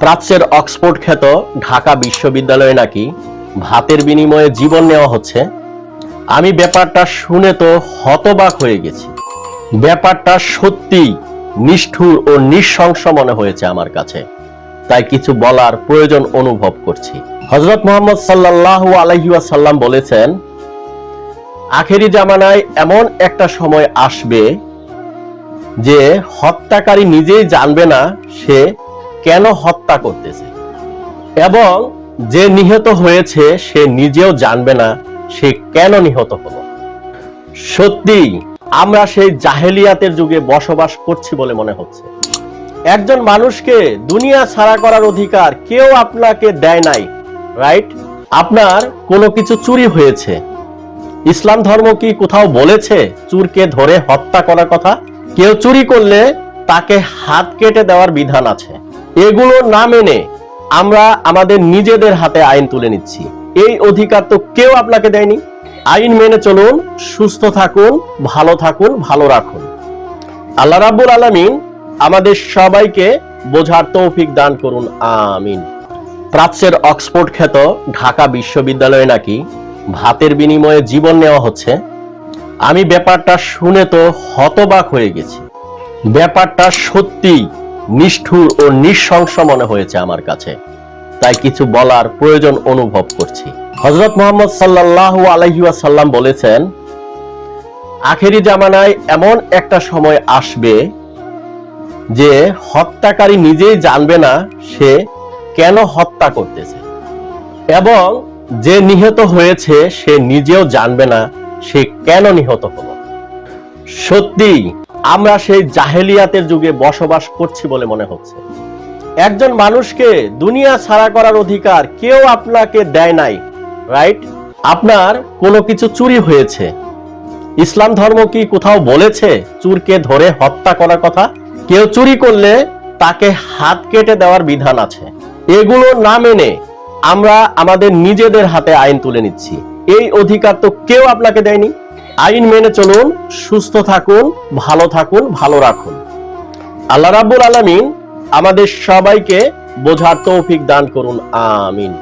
প্রাচ্যের অক্সফোর্ড খ্যাত ঢাকা বিশ্ববিদ্যালয়ে নাকি ভাতের বিনিময়ে জীবন নেওয়া হচ্ছে? আমি ব্যাপারটা শুনে তো হতবাক হয়ে গেছি। ব্যাপারটা সত্যি নিষ্ঠুর ও নিঃশংস মনে হয়েছে আমার কাছে। তাই কিছু বলার প্রয়োজন অনুভব করছি। হজরত মোহাম্মদ সাল্লাহ আলহিউসাল্লাম বলেছেন, আখেরি জামানায় এমন একটা সময় আসবে যে হত্যাকারী নিজেই জানবে না সে কেন হত্যা করতেছে? এবং যে নিহত হয়েছে, সে নিজেও জানবে না সে কেন নিহত হলো। সত্যি, আমরা সেই জাহেলিয়াতের যুগে বসবাস করছি বলে মনে হচ্ছে। একজন মানুষকে দুনিয়া ছাড়া করার অধিকার কেউ আপনাকে দেয় নাই রাইট আপনার কোনো কিছু চুরি হয়েছে। ইসলাম ধর্ম কি কোথাও বলেছে চুরকে ধরে হত্যা করার কথা? কেউ চুরি করলে তাকে হাত কেটে দেওয়ার বিধান আছে। এগুলো না মেনে আমরা আমাদের নিজেদের হাতে আইন তুলে নিচ্ছি। এই অধিকার তো কেউ আপনাকে দেয়নি। আইন মেনে চলুন, সুস্থ থাকুন, ভালো থাকুন, ভালো রাখুন। আল্লাহ রাব্বুল আলামিন আমাদের সবাইকে বোঝার তৌফিক দান করুন, আমিন। প্রাচ্যের অক্সফোর্ড খ্যাত ঢাকা বিশ্ববিদ্যালয়ে নাকি ভাতের বিনিময়ে জীবন নেওয়া হচ্ছে? আমি ব্যাপারটা শুনে তো হতবাক হয়ে গেছি। ব্যাপারটা সত্যি নিষ্ঠুর ও নৃশংস মনে হয়েছে আমার কাছে। তাই কিছু বলার প্রয়োজন অনুভব করছি। হজরত মোহাম্মদ সাল্লাহ আলহিউসাল্লাম বলেছেন, আখেরি জামানায় এমন একটা সময় আসবে যে হত্যাকারী নিজেই জানবে না সে কেন হত্যা করতেছে। এবং যে নিহত হয়েছে সে নিজেও জানবে না সে কেন নিহত হলো। সত্যি আমরা সেই জাহেলিয়াতের যুগে বসবাস করছি বলে মনে হচ্ছে। একজন মানুষকে দুনিয়া ছাড়া করার অধিকার কেউ আপনাকে দেয় নাই রাইট আপনার কোনো কিছু চুরি হয়েছে। ইসলাম ধর্ম কি কোথাও বলেছে চুরকে ধরে হত্যা করার কথা? কেউ চুরি করলে তাকে হাত কেটে দেওয়ার বিধান আছে। এগুলো না মেনে আমরা আমাদের নিজেদের হাতে আইন তুলে নিচ্ছি। এই অধিকার তো কেউ আপনাকে দেয়নি। আইন মেনে চলুন, সুস্থ থাকুন, ভালো থাকুন, ভালো রাখুন। আল্লাহ রাব্বুল আলামিন আমাদের সবাইকে বোঝার তৌফিক দান করুন, আমিন।